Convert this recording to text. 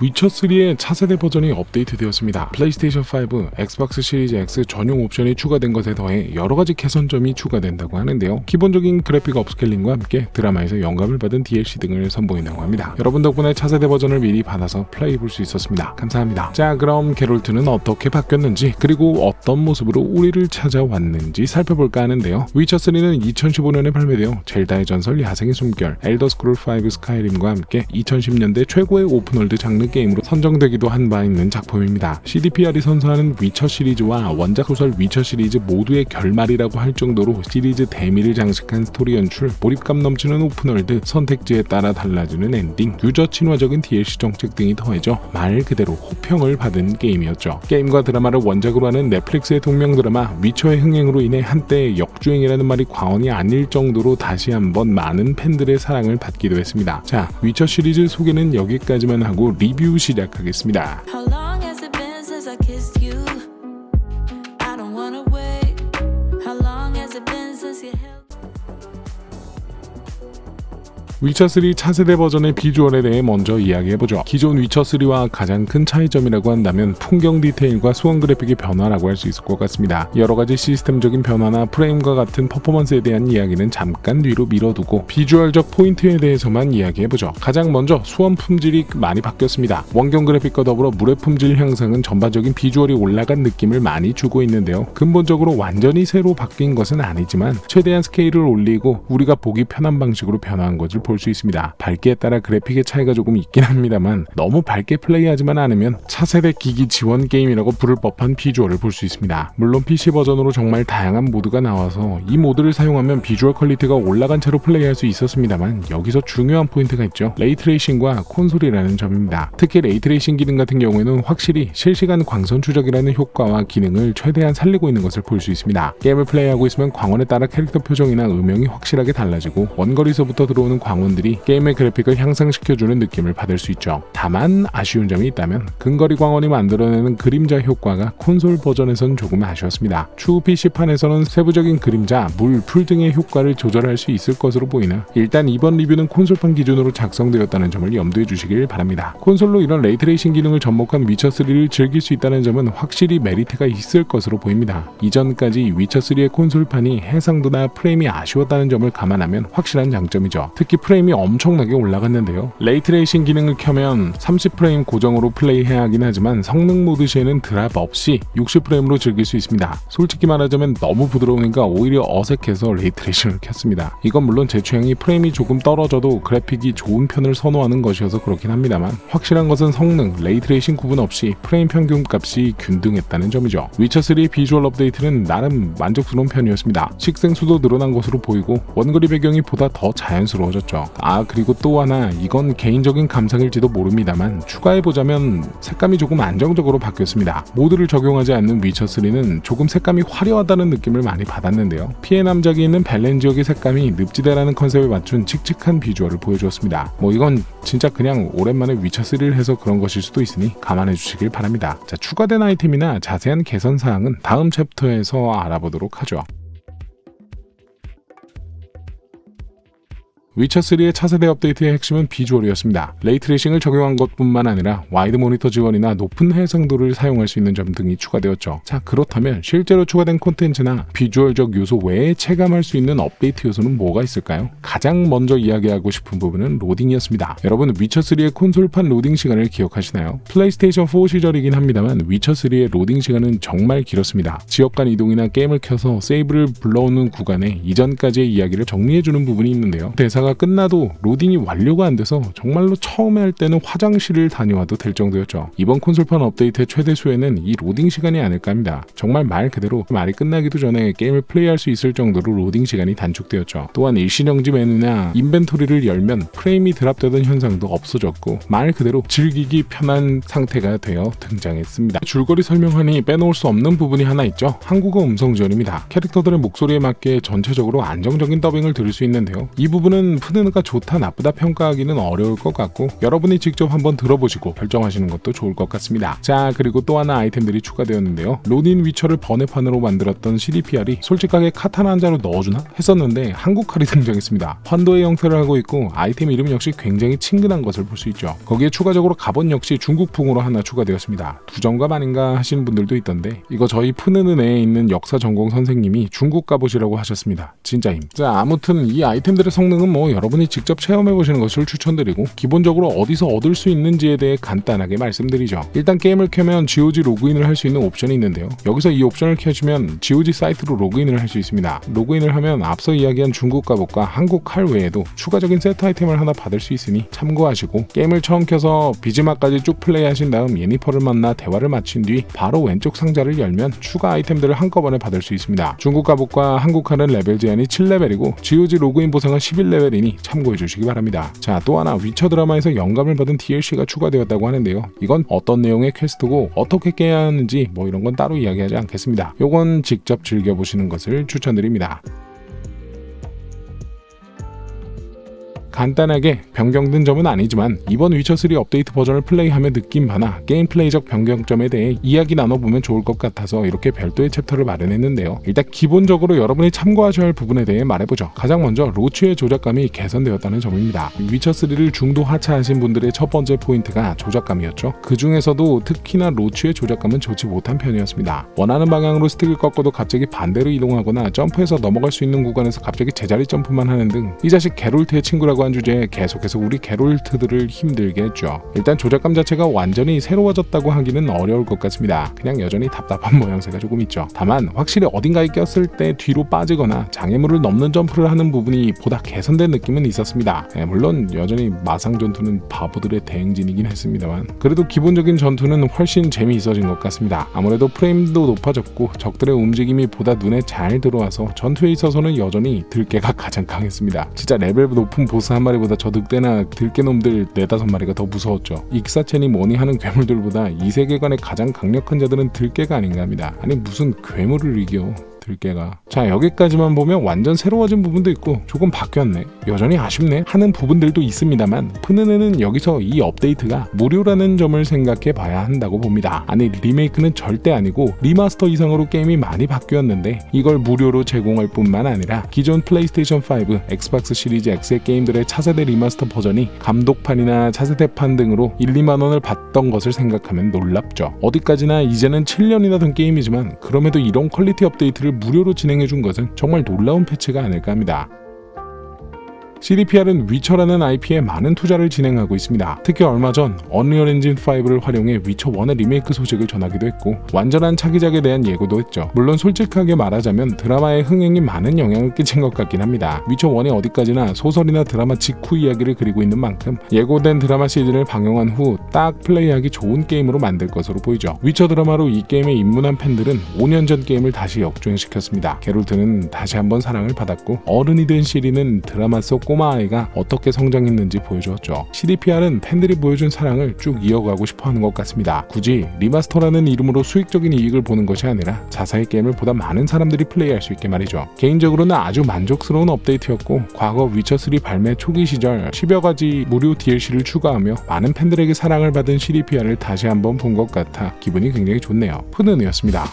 위쳐3의 차세대 버전이 업데이트되었습니다. 플레이스테이션 5, 엑스박스 시리즈 X 전용 옵션이 추가된 것에 더해 여러 가지 개선점이 추가된다고 하는데요. 기본적인 그래픽 업스케일링과 함께 드라마에서 영감을 받은 DLC 등을 선보인다고 합니다. 여러분 덕분에 차세대 버전을 미리 받아서 플레이해볼 수 있었습니다. 감사합니다. 자 그럼 게롤트는 어떻게 바뀌었는지 그리고 어떤 모습으로 우리를 찾아왔는지 살펴볼까 하는데요. 위쳐3는 2015년에 발매되어 젤다의 전설 야생의 숨결, 엘더스크롤 5 스카이림과 함께 2010년대 최고의 오픈월드 장르 게임으로 선정되기도 한 바 있는 작품입니다. CDPR이 선사하는 위쳐 시리즈와 원작 소설 위쳐 시리즈 모두의 결말이라고 할 정도로 시리즈 대미를 장식한 스토리 연출, 몰입감 넘치는 오픈월드, 선택지에 따라 달라지는 엔딩, 유저 친화적인 DLC 정책 등이 더해져 말 그대로 호평을 받은 게임이었죠. 게임과 드라마를 원작으로 하는 넷플릭스의 동명 드라마 위쳐의 흥행으로 인해 한때 역주행이라는 말이 과언이 아닐 정도로 다시 한번 많은 팬들의 사랑을 받기도 했습니다. 자, 위쳐 시리즈 소개는 여기까지만 하고 리뷰 시작하겠습니다. 위쳐3 차세대 버전의 비주얼에 대해 먼저 이야기해보죠. 기존 위쳐3와 가장 큰 차이점이라고 한다면 풍경 디테일과 수원 그래픽의 변화라고 할 수 있을 것 같습니다. 여러가지 시스템적인 변화나 프레임과 같은 퍼포먼스에 대한 이야기는 잠깐 뒤로 미뤄두고 비주얼적 포인트에 대해서만 이야기해보죠. 가장 먼저 수원 품질이 많이 바뀌었습니다. 원경 그래픽과 더불어 물의 품질 향상은 전반적인 비주얼이 올라간 느낌을 많이 주고 있는데요. 근본적으로 완전히 새로 바뀐 것은 아니지만 최대한 스케일을 올리고 우리가 보기 편한 방식으로 변화한 것을 볼 수 있습니다. 밝기에 따라 그래픽의 차이가 조금 있긴 합니다만 너무 밝게 플레이하지만 않으면 차세대 기기 지원 게임이라고 부를 법한 비주얼을 볼 수 있습니다. 물론 PC 버전으로 정말 다양한 모드가 나와서 이 모드를 사용하면 비주얼 퀄리티가 올라간 채로 플레이할 수 있었습니다만 여기서 중요한 포인트가 있죠. 레이트레이싱과 콘솔이라는 점입니다. 특히 레이트레이싱 기능 같은 경우에는 확실히 실시간 광선 추적이라는 효과와 기능을 최대한 살리고 있는 것을 볼 수 있습니다. 게임을 플레이하고 있으면 광원에 따라 캐릭터 표정이나 음영이 확실하게 달라지고 원거리서부터 들어오는 광 원들이 게임의 그래픽을 향상시켜주는 느낌을 받을 수 있죠. 다만 아쉬운 점이 있다면 근거리 광원이 만들어내는 그림자 효과가 콘솔 버전에선 조금 아쉬웠습니다. 추후 PC판에서는 세부적인 그림자, 물, 풀 등의 효과를 조절할 수 있을 것으로 보이나 일단 이번 리뷰는 콘솔판 기준으로 작성되었다는 점을 염두에 주시길 바랍니다. 콘솔로 이런 레이트레이싱 기능을 접목한 위쳐3를 즐길 수 있다는 점은 확실히 메리트가 있을 것으로 보입니다. 이전까지 위쳐3의 콘솔판이 해상도나 프레임이 아쉬웠다는 점을 감안하면 확실한 장점이죠. 특히 프레임이 엄청나게 올라갔는데요. 레이트레이싱 기능을 켜면 30프레임 고정으로 플레이해야 하긴 하지만 성능 모드 시에는 드랍 없이 60프레임으로 즐길 수 있습니다. 솔직히 말하자면 너무 부드러우니까 오히려 어색해서 레이트레이싱을 켰습니다. 이건 물론 제 취향이 프레임이 조금 떨어져도 그래픽이 좋은 편을 선호하는 것이어서 그렇긴 합니다만 확실한 것은 성능, 레이트레이싱 구분 없이 프레임 평균 값이 균등했다는 점이죠. 위쳐3 비주얼 업데이트는 나름 만족스러운 편이었습니다. 식생수도 늘어난 것으로 보이고 원거리 배경이 보다 더 자연스러워졌죠. 아 그리고 또 하나 이건 개인적인 감상일지도 모릅니다만 추가해보자면 색감이 조금 안정적으로 바뀌었습니다. 모드를 적용하지 않는 위쳐3는 조금 색감이 화려하다는 느낌을 많이 받았는데요. 피해 남작이 있는 벨렌 지역의 색감이 늪지대라는 컨셉에 맞춘 칙칙한 비주얼을 보여주었습니다. 뭐 이건 진짜 그냥 오랜만에 위쳐3를 해서 그런 것일 수도 있으니 감안해 주시길 바랍니다. 자, 추가된 아이템이나 자세한 개선 사항은 다음 챕터에서 알아보도록 하죠. 위쳐3의 차세대 업데이트의 핵심은 비주얼이었습니다. 레이트레이싱을 적용한 것뿐만 아니라 와이드 모니터 지원이나 높은 해상도를 사용할 수 있는 점 등이 추가되었죠. 자 그렇다면 실제로 추가된 콘텐츠나 비주얼적 요소 외에 체감할 수 있는 업데이트 요소는 뭐가 있을까요? 가장 먼저 이야기하고 싶은 부분은 로딩이었습니다. 여러분 위쳐3의 콘솔판 로딩 시간을 기억하시나요? 플레이스테이션 4 시절이긴 합니다만 위쳐3의 로딩 시간은 정말 길었습니다. 지역 간 이동이나 게임을 켜서 세이브를 불러오는 구간에 이전까지의 이야기를 정리해주는 부분이 있는데요. 대사가 끝나도 로딩이 완료가 안 돼서 정말로 처음에 할 때는 화장실을 다녀와도 될 정도였죠. 이번 콘솔판 업데이트의 최대 수혜는 이 로딩 시간이 아닐까 합니다. 정말 말 그대로 말이 끝나기도 전에 게임을 플레이할 수 있을 정도로 로딩 시간이 단축되었죠. 또한 일신형지 메뉴나 인벤토리를 열면 프레임이 드랍되던 현상도 없어졌고 말 그대로 즐기기 편한 상태가 되어 등장했습니다. 줄거리 설명하니 빼놓을 수 없는 부분이 하나 있죠. 한국어 음성 지원입니다. 캐릭터들의 목소리에 맞게 전체적으로 안정적인 더빙을 들을 수 있는데요. 이 부분은 저는 푸드가 좋다 나쁘다 평가하기는 어려울 것 같고 여러분이 직접 한번 들어보시고 결정하시는 것도 좋을 것 같습니다. 자 그리고 또 하나 아이템들이 추가되었는데요. 로닌 위쳐를 번외판으로 만들었던 CDPR이 솔직하게 카타나 한 자루 넣어주나 했었는데 한국 칼이 등장했습니다. 환도의 형태를 하고 있고 아이템 이름 역시 굉장히 친근한 것을 볼 수 있죠. 거기에 추가적으로 갑옷 역시 중국풍으로 하나 추가되었습니다. 두정갑 아닌가 하시는 분들도 있던데 이거 저희 푸느는에 있는 역사 전공 선생님이 중국 갑옷이라고 하셨습니다. 진짜임. 자 아무튼 이 아이템들의 성능은 뭐 여러분이 직접 체험해 보시는 것을 추천드리고 기본적으로 어디서 얻을 수 있는지에 대해 간단하게 말씀드리죠. 일단 게임을 켜면 GOG 로그인을 할 수 있는 옵션이 있는데요. 여기서 이 옵션을 켜시면 GOG 사이트로 로그인을 할 수 있습니다. 로그인을 하면 앞서 이야기한 중국 갑옷과 한국 칼 외에도 추가적인 세트 아이템을 하나 받을 수 있으니 참고하시고 게임을 처음 켜서 비즈마까지 쭉 플레이하신 다음 예니퍼를 만나 대화를 마친 뒤 바로 왼쪽 상자를 열면 추가 아이템들을 한꺼번에 받을 수 있습니다. 중국 갑옷과 한국 칼은 레벨 제한이 7레벨이고 GOG 로그인 보상은 11레벨 이니 참고해 주시기 바랍니다. 자, 또 하나 위쳐 드라마에서 영감을 받은 DLC가 추가되었다고 하는데요. 이건 어떤 내용의 퀘스트고 어떻게 깨야 하는지 뭐 이런 건 따로 이야기하지 않겠습니다. 요건 직접 즐겨보시는 것을 추천드립니다. 간단하게 변경된 점은 아니지만 이번 위쳐3 업데이트 버전을 플레이하며 느낀 바나 게임 플레이적 변경점에 대해 이야기 나눠보면 좋을 것 같아서 이렇게 별도의 챕터를 마련했는데요. 일단 기본적으로 여러분이 참고하셔야 할 부분에 대해 말해보죠. 가장 먼저 로치의 조작감이 개선되었다는 점입니다. 위쳐3를 중도 하차하신 분들의 첫 번째 포인트가 조작감이었죠. 그 중에서도 특히나 로치의 조작감은 좋지 못한 편이었습니다. 원하는 방향으로 스틱을 꺾어도 갑자기 반대로 이동하거나 점프해서 넘어갈 수 있는 구간에서 갑자기 제자리 점프만 하는 등 이 자식 게롤트의 친구라고 한 주제에 계속해서 우리 게롤트들을 힘들게 했죠. 일단 조작감 자체가 완전히 새로워졌다고 하기는 어려울 것 같습니다. 그냥 여전히 답답한 모양새가 조금 있죠. 다만 확실히 어딘가에 꼈을 때 뒤로 빠지거나 장애물을 넘는 점프를 하는 부분이 보다 개선된 느낌은 있었습니다. 예, 물론 여전히 마상 전투는 바보들의 대행진이긴 했습니다만 그래도 기본적인 전투는 훨씬 재미있어진 것 같습니다. 아무래도 프레임도 높아졌고 적들의 움직임이 보다 눈에 잘 들어와서 전투에 있어서는 여전히 들깨가 가장 강했습니다. 진짜 레벨 높은 보스 한 마리보다 저 늑대나 들깨놈들 네다섯 마리가 더 무서웠죠. 익사체니 뭐니 하는 괴물들보다 이 세계관의 가장 강력한 자들은 들깨가 아닌가 합니다. 아니 무슨 괴물을 이겨. 들깨가. 자 여기까지만 보면 완전 새로워진 부분도 있고 조금 바뀌었네. 여전히 아쉽네 하는 부분들도 있습니다만 푸는애는 여기서 이 업데이트가 무료라는 점을 생각해 봐야 한다고 봅니다. 아니 리메이크는 절대 아니고 리마스터 이상으로 게임이 많이 바뀌었는데 이걸 무료로 제공할 뿐만 아니라 기존 플레이스테이션 5, 엑스박스 시리즈 X의 게임들의 차세대 리마스터 버전이 감독판이나 차세대판 등으로 1, 2만 원을 받던 것을 생각하면 놀랍죠. 어디까지나 이제는 7년이나 된 게임이지만 그럼에도 이런 퀄리티 업데이트를 무료로 진행해 준 것은 정말 놀라운 패치가 아닐까 합니다. CDPR은 위쳐라는 IP에 많은 투자를 진행하고 있습니다. 특히 얼마 전 언리얼 엔진 5를 활용해 위쳐 1의 리메이크 소식을 전하기도 했고 완전한 차기작에 대한 예고도 했죠. 물론 솔직하게 말하자면 드라마의 흥행이 많은 영향을 끼친 것 같긴 합니다. 위쳐 1이 어디까지나 소설이나 드라마 직후 이야기를 그리고 있는 만큼 예고된 드라마 시즌을 방영한 후 딱 플레이하기 좋은 게임으로 만들 것으로 보이죠. 위쳐 드라마로 이 게임에 입문한 팬들은 5년 전 게임을 다시 역주행시켰습니다. 게롤트는 다시 한번 사랑을 받았고 어른이 된 시리는 드라마 속 꼬마 아이가 어떻게 성장했는지 보여주었죠. CDPR은 팬들이 보여준 사랑을 쭉 이어가고 싶어 하는 것 같습니다. 굳이 리마스터라는 이름으로 수익적인 이익을 보는 것이 아니라 자사의 게임을 보다 많은 사람들이 플레이할 수 있게 말이죠. 개인적으로는 아주 만족스러운 업데이트였고 과거 위쳐3 발매 초기 시절 10여 가지 무료 DLC를 추가하며 많은 팬들에게 사랑을 받은 CDPR을 다시 한번 본 것 같아 기분이 굉장히 좋네요. 푸는이었습니다.